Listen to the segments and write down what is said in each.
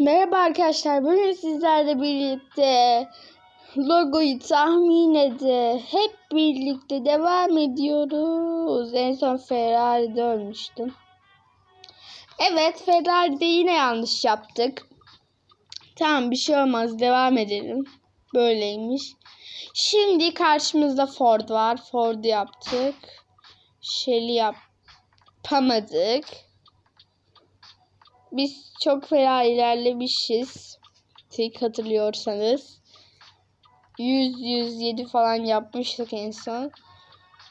Merhaba arkadaşlar. Bugün sizlerle birlikte logoyu tahmin edin. Hep birlikte devam ediyoruz. En son Ferrari'de ölmüştüm. Evet Ferrari'de yine yanlış yaptık. Tamam bir şey olmaz. Devam edelim. Böyleymiş. Şimdi karşımızda Ford var. Ford'u yaptık. Shell'i yapamadık. Biz çok fena ilerlemişiz. Tek hatırlıyorsanız. 100-107 falan yapmıştık en son.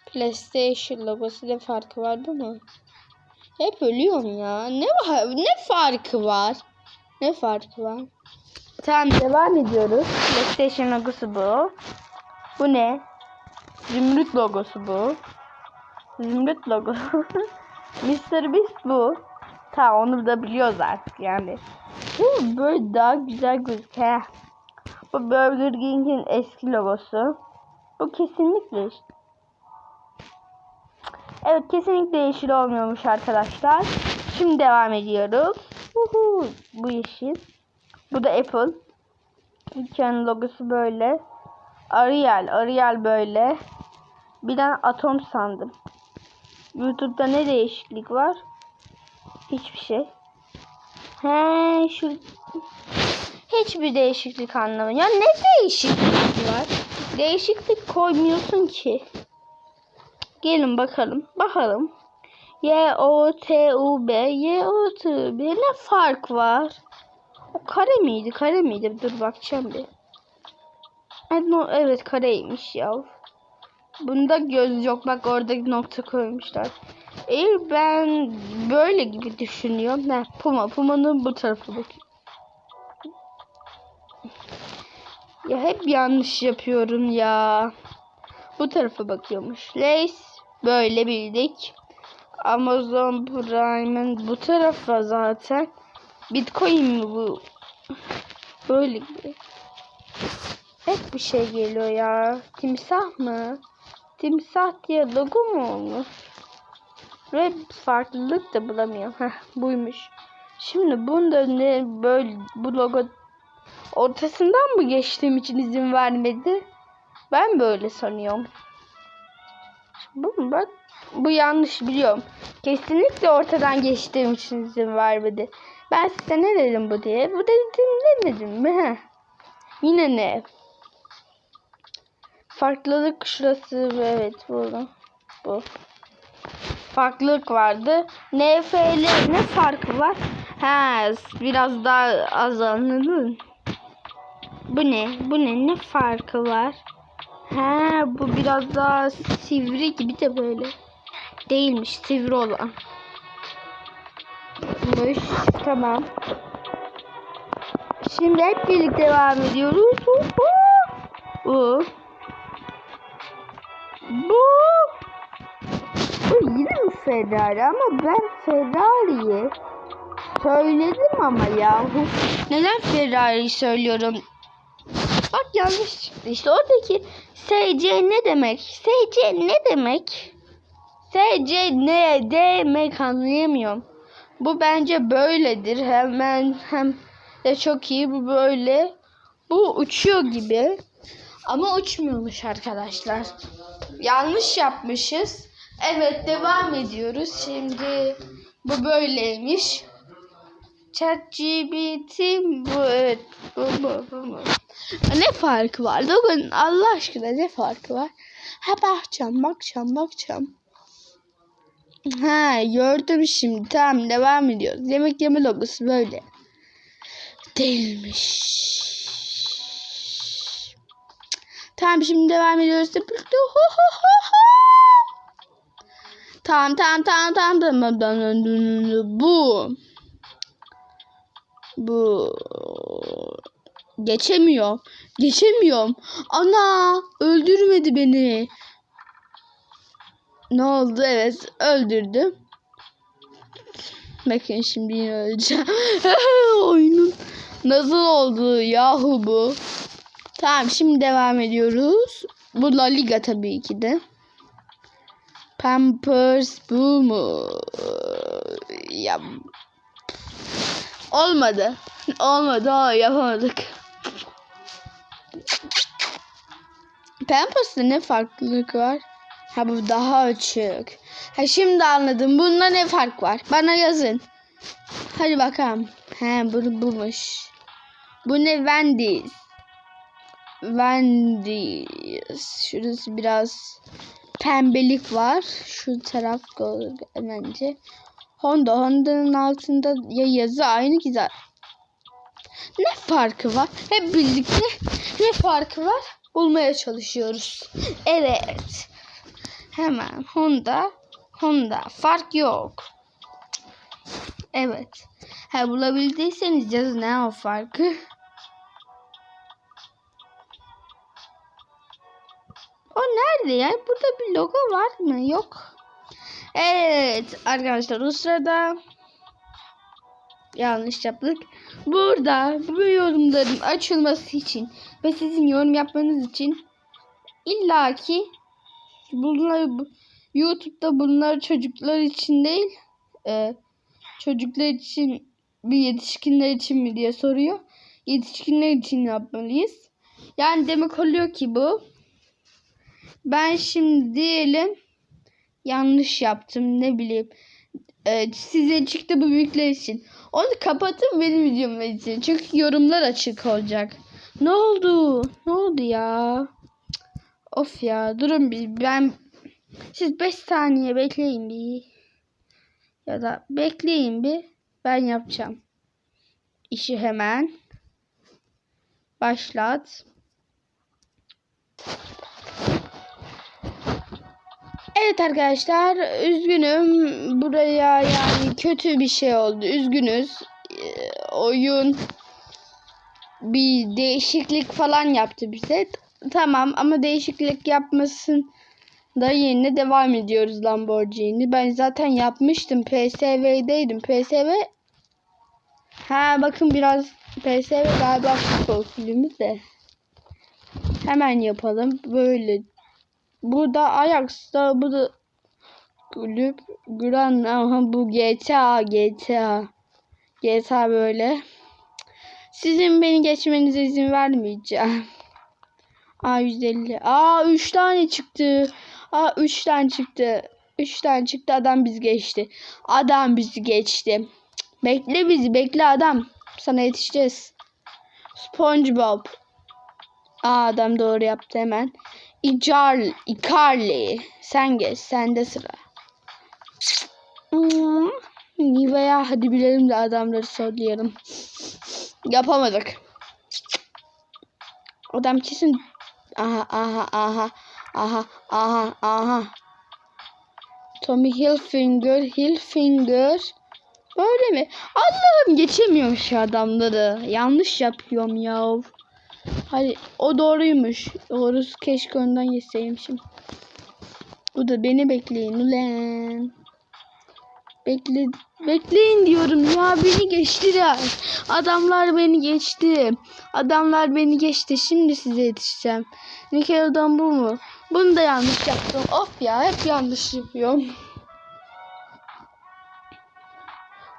PlayStation logosu ne farkı var değil mi? Hep ölüyorum ya. Ne var? Ne farkı var? Ne farkı var? Tamam devam ediyoruz. PlayStation logosu bu. Bu ne? Zümrüt logosu bu. Zümrüt logosu. Mr. Beast bu. Tamam onu da biliyoruz artık yani. Bu böyle daha güzel gözüküyor. Bu Burger King'in eski logosu. Bu kesinlikle. Evet kesinlikle yeşil olmuyormuş arkadaşlar. Şimdi devam ediyoruz. Uhu, bu yeşil. Bu da Apple. Dükkanın logosu böyle. Arial, Arial böyle. Bir tane atom sandım. YouTube'da ne değişiklik var? Hiçbir şey. He şu hiçbir değişiklik anlamı. Ya ne değişiklik var? Değişiklik koymuyorsun ki. Gelin bakalım. Bakalım. Y O T U B Y O T B ne fark var? O kare miydi? Kare miydi? Dur bakacağım bir. Evet, no, evet kareymiş ya. Bunda göz yok. Bak orada nokta koymuşlar. Eğer ben böyle gibi düşünüyorum. Ne? Puma. Puma'nın bu tarafı bakayım. Ya hep yanlış yapıyorum ya. Bu tarafa bakıyormuş. Lace böyle bildik. Amazon Prime'ın bu tarafa zaten. Bitcoin mi bu? Böyle gibi. Hep bir şey geliyor ya. Timsah mı? Timsah diye logo mu olmuş? Ve farklılık da bulamıyorum. Heh, buymuş. Şimdi bunda ne böyle bu logo ortasından mı geçtiğim için izin vermedi? Ben böyle sanıyorum. Bu mu bak? Bu yanlış biliyorum. Kesinlikle ortadan geçtiğim için izin vermedi. Ben size ne dedim bu diye? Bu dedim ne dedim mi? Yine ne? Farklılık şurası evet burada. Bu. Farklılık vardı. NFL ne farkı var? Ha biraz daha az anladın. Bu ne? Bu ne? Ne farkı var? Ha bu biraz daha sivri gibi de böyle. Değilmiş sivri olan. Mış. Tamam. Şimdi hep birlikte devam ediyoruz. Bu. Bu. Bu yine mi Ferrari ama ben Ferrari'yi söyledim ama yahu. Neden Ferrari'yi söylüyorum? Bak yanlış çıktı. İşte oradaki SC ne demek? SC ne demek? SC ne demek anlayamıyorum. Bu bence böyledir. Hemen hem de çok iyi. Bu böyle. Bu uçuyor gibi. Ama uçmuyormuş arkadaşlar. Yanlış yapmışız. Evet devam ediyoruz. Şimdi bu böyleymiş. ChatGPT bu evet bu bu bu. bu. Ne farkı var? Bugün Allah aşkına ne farkı var? Ha bakacağım bakacağım bakacağım. Ha gördüm şimdi. Tamam devam ediyoruz. Yemek yeme logosu böyle. Değilmiş. Tamam şimdi devam ediyoruz. Tamam tamam tamam tamam tamam. Bu. Bu. Geçemiyor. Geçemiyorum. Ana öldürmedi beni. Ne oldu? Evet öldürdü. Bakın şimdi yine öleceğim. Oyunun nasıl oldu yahu bu? Tamam şimdi devam ediyoruz. Bu La Liga tabii ki de. Pampers bu mu? Ya olmadı. Olmadı o yapamadık. Pampers'ta ne farklılık var? Ha bu daha açık. Ha şimdi anladım. Bunda ne fark var? Bana yazın. Hadi bakalım. He bu bumuş. Bu ne Wendy's? Wendy's. Şurası biraz pembelik var. Şu taraf bence. Honda. Honda'nın altında ya yazı aynı ki. Ne farkı var? Hep birlikte ne farkı var? Bulmaya çalışıyoruz. Evet. Hemen Honda. Honda. Fark yok. Evet. Ha bulabildiyseniz yazın ne o farkı. O nerede ya? Burada bir logo var mı? Yok. Evet arkadaşlar o sırada yanlış yaptık. Burada bu yorumların açılması için ve sizin yorum yapmanız için illaki bunlar bu- YouTube'da bunlar çocuklar için değil e, çocuklar için bir yetişkinler için mi diye soruyor. Yetişkinler için yapmalıyız. Yani demek oluyor ki bu ben şimdi diyelim yanlış yaptım ne bileyim. Ee, size çıktı bu büyükler için. Onu kapatın benim videom için. Çünkü yorumlar açık olacak. Ne oldu? Ne oldu ya? Of ya durun bir ben siz 5 saniye bekleyin bir. Ya da bekleyin bir. Ben yapacağım. İşi hemen. Başlat. Evet arkadaşlar üzgünüm. Buraya yani kötü bir şey oldu. Üzgünüz. Ee, oyun bir değişiklik falan yaptı bize. Tamam ama değişiklik yapmasın da yerine devam ediyoruz Lamborghini. Ben zaten yapmıştım. PSV'deydim PSV ha bakın biraz PSV galiba futbol filmi de. Hemen yapalım. Böyle bu da Ajax'ta bu da kulüp Gran aha bu GTA GTA GTA böyle. Sizin beni geçmenize izin vermeyeceğim. A 150 A 3 tane çıktı. A 3 tane çıktı. 3 tane çıktı adam bizi geçti. Adam bizi geçti. Bekle bizi bekle adam. Sana yetişeceğiz. SpongeBob. Aa adam doğru yaptı hemen İcar, Icarly. Sen geç. Sende sıra. Hmm. Nivea hadi bilelim de adamları sollayalım. Yapamadık. Adam kesin aha aha aha aha aha aha Tommy Hilfiger Hilfiger Böyle mi? Allah'ım geçemiyorum şu adamları. Yanlış yapıyorum ya. Hadi o doğruymuş. Doğrusu keşke ondan yeseymişim. Bu da beni bekleyin ulan. Bekle, bekleyin diyorum ya beni geçtiler. Adamlar beni geçti. Adamlar beni geçti. Şimdi size yetişeceğim. Nickelodeon bu mu? Bunu da yanlış yaptım. Of ya hep yanlış yapıyorum.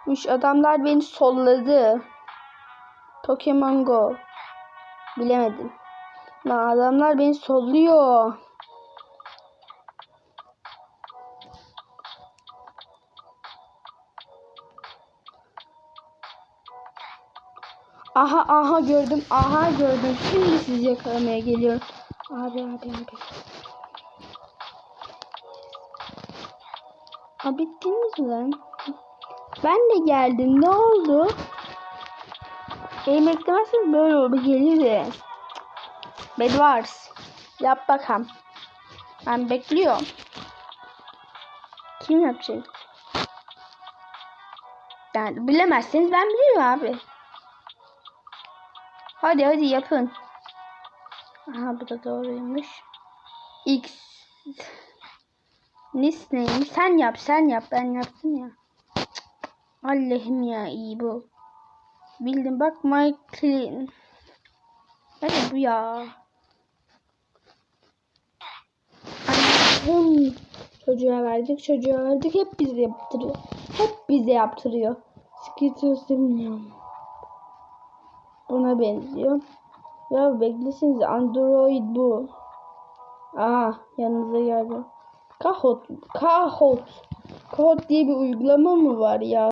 Üç adamlar beni solladı. Pokemon Go. Bilemedim. Lan adamlar beni solluyor. Aha aha gördüm. Aha gördüm. Şimdi sizi yakalamaya geliyorum. Abi abi abi. Abi bittiniz mi lan? Ben de geldim. Ne oldu? Beni beklemezseniz böyle olur. Gelirim. Bedwars. Yap bakalım. Ben bekliyorum. Kim yapacak? Yani bilemezseniz ben bilirim abi. Hadi hadi yapın. Aha bu da doğruymuş. X. Nis neymiş? Sen yap sen yap. Ben yaptım ya. Allah'ım ya iyi bu. Bildim bak my clean. Ne bu ya? Allah'ım. Çocuğa verdik, çocuğa verdik. Hep bize yaptırıyor. Hep bize yaptırıyor. Skittles bilmiyorum. şuna benziyor. Ya beklesiniz Android bu. Aa yanınıza geldi. Kahot. Kahot. Kahot diye bir uygulama mı var ya?